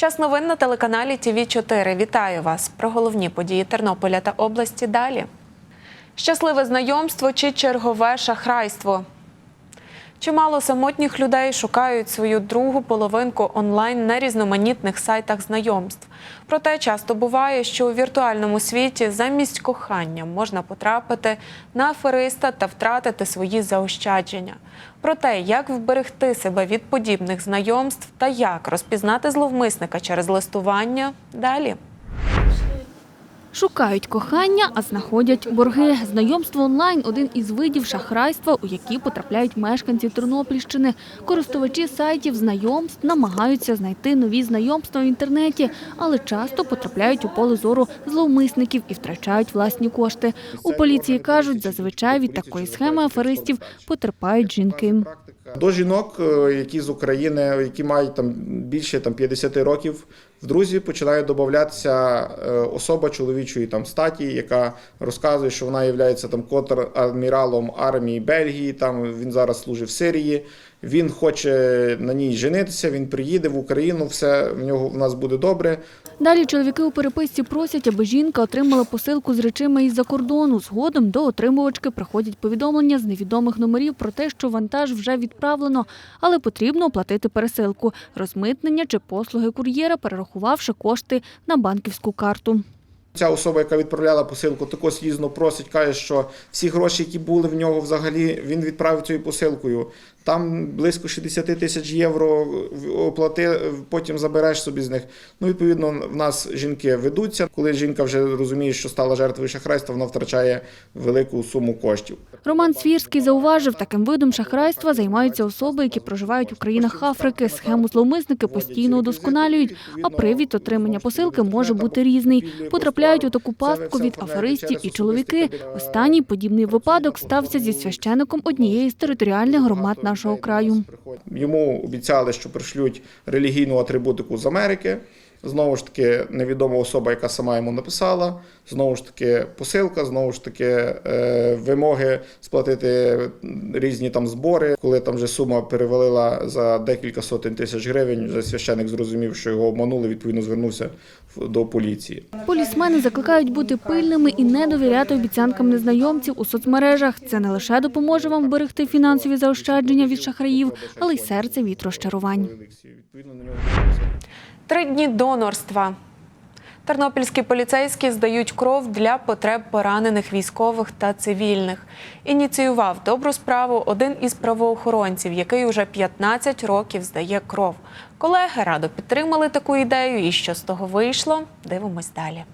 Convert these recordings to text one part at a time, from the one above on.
Час новин на телеканалі ТВ 4 Вітаю вас про головні події Тернополя та області. Далі щасливе знайомство чи чергове шахрайство. Чимало самотніх людей шукають свою другу половинку онлайн на різноманітних сайтах знайомств. Проте часто буває, що у віртуальному світі замість кохання можна потрапити на афериста та втратити свої заощадження. Про те, як вберегти себе від подібних знайомств та як розпізнати зловмисника через листування, далі. Шукають кохання, а знаходять борги. Знайомство онлайн один із видів шахрайства, у які потрапляють мешканці Тернопільщини. Користувачі сайтів знайомств намагаються знайти нові знайомства в інтернеті, але часто потрапляють у поле зору зловмисників і втрачають власні кошти. У поліції кажуть, зазвичай від такої схеми аферистів потерпають жінки. До жінок, е, які з України, які мають там більше там 50 років, в друзі починає додатися е, особа чоловічої там статі, яка розказує, що вона є там контр-адміралом армії Бельгії. Там він зараз служить в Сирії. Він хоче на ній женитися. Він приїде в Україну. Все в нього в нас буде добре. Далі чоловіки у переписці просять, аби жінка отримала посилку з речима із-за кордону. Згодом до отримувачки приходять повідомлення з невідомих номерів про те, що вантаж вже відправлено, але потрібно оплатити пересилку, розмитнення чи послуги кур'єра, перерахувавши кошти на банківську карту. Ця особа, яка відправляла посилку, також слізно просить, каже, що всі гроші, які були в нього взагалі, він відправив цією посилкою. Там близько 60 тисяч євро оплати, потім забереш собі з них. Ну, відповідно, в нас жінки ведуться. Коли жінка вже розуміє, що стала жертвою шахрайства, вона втрачає велику суму коштів. Роман Свірський зауважив, таким видом шахрайства займаються особи, які проживають у країнах Африки. Схему зловмисники постійно удосконалюють, а привід отримання посилки може бути різний. Потрапляють у таку пастку від аферистів і чоловіки. Останній подібний випадок стався зі священиком однієї з територіальних громад нашого краю. Йому обіцяли, що пришлють релігійну атрибутику з Америки. Знову ж таки, невідома особа, яка сама йому написала. Знову ж таки, посилка, знову ж таки, е, вимоги сплатити різні там збори. Коли там вже сума перевалила за декілька сотень тисяч гривень, вже священик зрозумів, що його обманули, відповідно звернувся до поліції. Полісмени закликають бути пильними і не довіряти обіцянкам незнайомців у соцмережах. Це не лише допоможе вам вберегти фінансові заощадження від шахраїв, але й серце від розчарувань. Три дні донорства. Тернопільські поліцейські здають кров для потреб поранених військових та цивільних. Ініціював добру справу один із правоохоронців, який уже 15 років здає кров. Колеги радо підтримали таку ідею, і що з того вийшло, дивимось далі.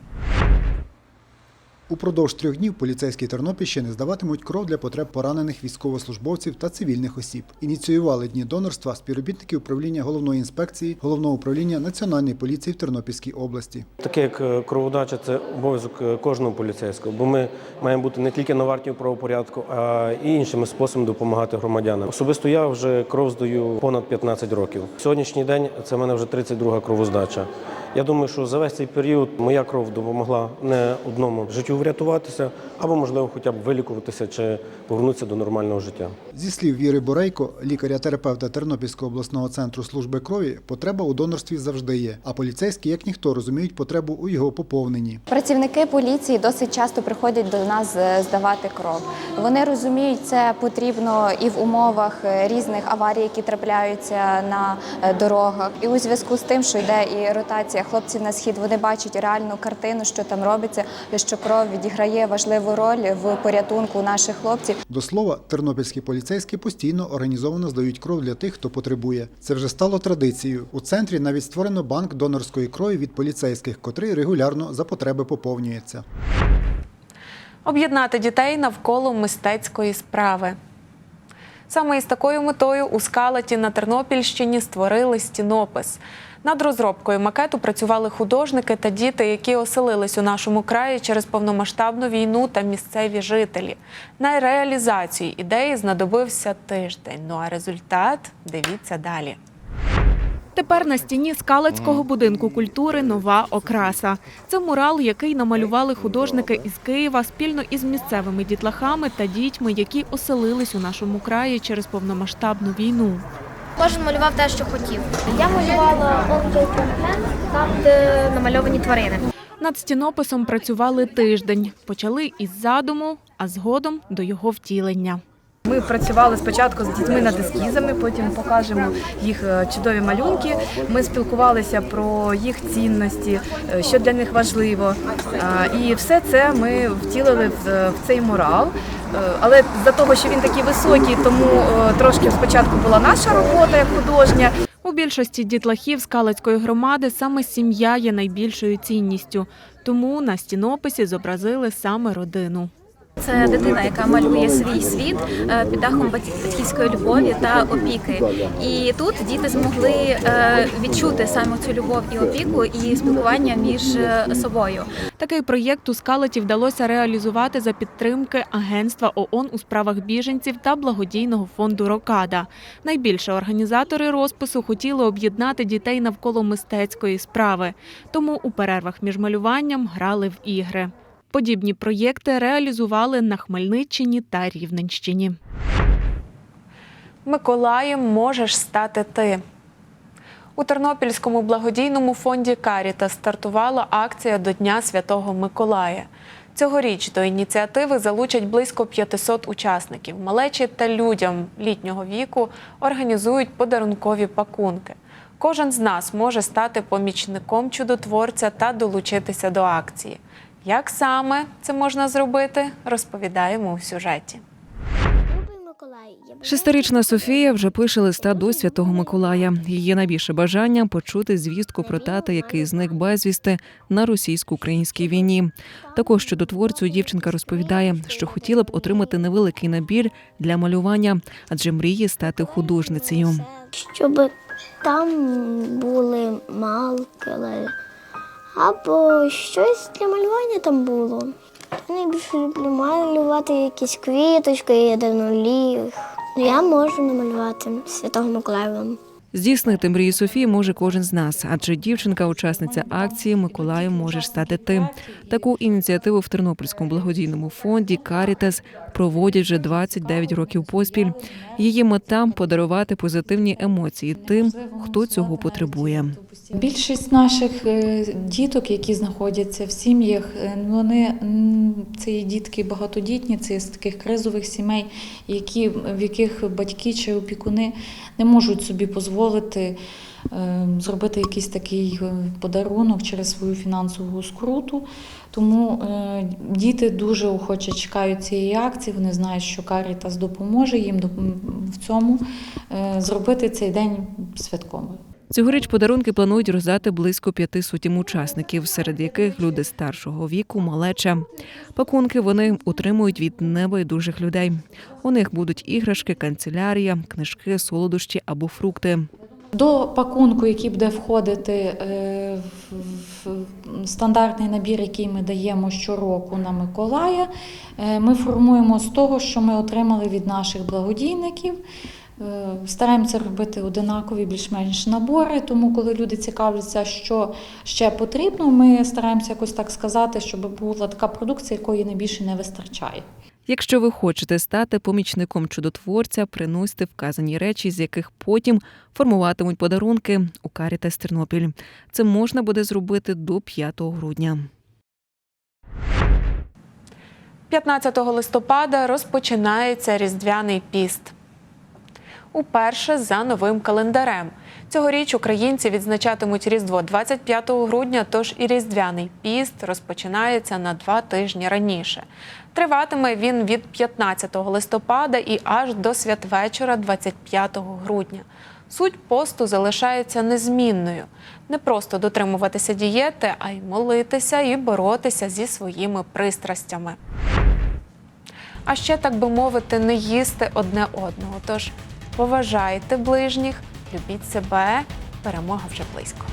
Упродовж трьох днів поліцейські Тернопільщини здаватимуть кров для потреб поранених військовослужбовців та цивільних осіб. Ініціювали дні донорства співробітники управління головної інспекції головного управління Національної поліції в Тернопільській області. Таке як е, кроводача це обов'язок е, кожного поліцейського, бо ми маємо бути не тільки на варті правопорядку, а і іншими способами допомагати громадянам. Особисто я вже кров здаю понад 15 років. Сьогоднішній день це в мене вже 32 кровоздача. Я думаю, що за весь цей період моя кров допомогла не одному життю врятуватися, або можливо, хоча б вилікуватися чи повернутися до нормального життя. Зі слів Віри Борейко, лікаря-терапевта Тернопільського обласного центру служби крові, потреба у донорстві завжди є. А поліцейські, як ніхто, розуміють потребу у його поповненні. Працівники поліції досить часто приходять до нас е, здавати кров. Вони розуміють, це потрібно і в умовах е, різних аварій, які трапляються на е, дорогах. І у зв'язку з тим, що йде і ротація хлопців на схід, вони бачать реальну картину, що там робиться, що кров відіграє важливу роль в порятунку наших хлопців. До слова, тернопільські поліцейські постійно організовано здають кров для тих, хто потребує. Це вже стало традицією. У центрі навіть створено банк донорської крові від поліцейських, котрий регулярно за потреби поповнюється. Об'єднати дітей навколо мистецької справи. Саме із такою метою у скалаті на Тернопільщині створили стінопис. Над розробкою макету працювали художники та діти, які оселились у нашому краї через повномасштабну війну та місцеві жителі. На реалізацію ідеї знадобився тиждень. Ну а результат дивіться далі. Тепер на стіні скалацького будинку культури нова окраса. Це мурал, який намалювали художники із Києва спільно із місцевими дітлахами та дітьми, які оселились у нашому краї через повномасштабну війну. Кожен малював те, що хотів. Я малювала там, де намальовані тварини. Над стінописом працювали тиждень. Почали із задуму, а згодом до його втілення. Ми працювали спочатку з дітьми над ескізами, потім покажемо їх е, чудові малюнки. Ми спілкувалися про їх цінності, е, що для них важливо. Е, І все це ми втілили в цей мурал. Але за того, що він такий високий, тому трошки спочатку була наша робота як художня. У більшості дітлахів Скалацької громади саме сім'я є найбільшою цінністю. Тому на стінописі зобразили саме родину. Це дитина, яка малює свій світ е, під дахом батьківської любові та опіки. І тут діти змогли е, відчути саме цю любов і опіку, і спілкування між е, собою. Такий проєкт у Скалаті вдалося реалізувати за підтримки Агентства ООН у справах біженців та благодійного фонду Рокада. Найбільше організатори розпису хотіли об'єднати дітей навколо мистецької справи, тому у перервах між малюванням грали в ігри. Подібні проєкти реалізували на Хмельниччині та Рівненщині. Миколаєм можеш стати ти. У Тернопільському благодійному фонді Каріта стартувала акція до Дня Святого Миколая. Цьогоріч до ініціативи залучать близько 500 учасників. Малечі та людям літнього віку організують подарункові пакунки. Кожен з нас може стати помічником чудотворця та долучитися до акції. Як саме це можна зробити, розповідаємо у сюжеті. Шестирічна Софія вже пише листа до Святого Миколая. Її найбільше бажання почути звістку про тата, який зник безвісти на російсько-українській війні. Також щодо творцю дівчинка розповідає, що хотіла б отримати невеликий набір для малювання, адже мріє стати художницею. щоб там були малки або щось для малювання там було. Я найбільше люблю малювати якісь квіточки, єдиноліг. Я можу намалювати Святого Миколая вам. Здійснити мрії Софії може кожен з нас, адже дівчинка, учасниця акції Миколаєм можеш стати ти. Таку ініціативу в Тернопільському благодійному фонді Карітас проводять вже 29 років поспіль. Її мета подарувати позитивні емоції тим, хто цього потребує. Більшість наших е, діток, які знаходяться в сім'ях, е, вони це є дітки багатодітні, це з таких кризових сімей, які, в яких батьки чи опікуни не можуть собі дозволити е, зробити якийсь такий е, подарунок через свою фінансову скруту. Тому е, діти дуже охоче чекають цієї акції. Вони знають, що Карітас допоможе їм в цьому зробити цей день святковим. Цьогоріч подарунки планують роздати близько п'яти сотім учасників, серед яких люди старшого віку, малеча. Пакунки вони отримують від небайдужих людей. У них будуть іграшки, канцелярія, книжки, солодощі або фрукти. До пакунку, який буде входити е, в в стандартний набір, який ми даємо щороку на Миколая, е, ми формуємо з того, що ми отримали від наших благодійників. Е, Стараємося робити одинакові більш-менш набори, тому коли люди цікавляться, що ще потрібно, ми стараємося якось так сказати, щоб була така продукція, якої найбільше не вистачає. Якщо ви хочете стати помічником чудотворця, приносьте вказані речі, з яких потім формуватимуть подарунки у Карітас Тернопіль. Це можна буде зробити до 5 грудня. 15 листопада розпочинається Різдвяний піст. Уперше за новим календарем. Цьогоріч українці відзначатимуть Різдво 25 грудня, тож і Різдвяний піст розпочинається на два тижні раніше. Триватиме він від 15 листопада і аж до святвечора 25 грудня. Суть посту залишається незмінною. Не просто дотримуватися дієти, а й молитися і боротися зі своїми пристрастями. А ще, так би мовити, не їсти одне одного. Тож поважайте ближніх, любіть себе, перемога вже близько.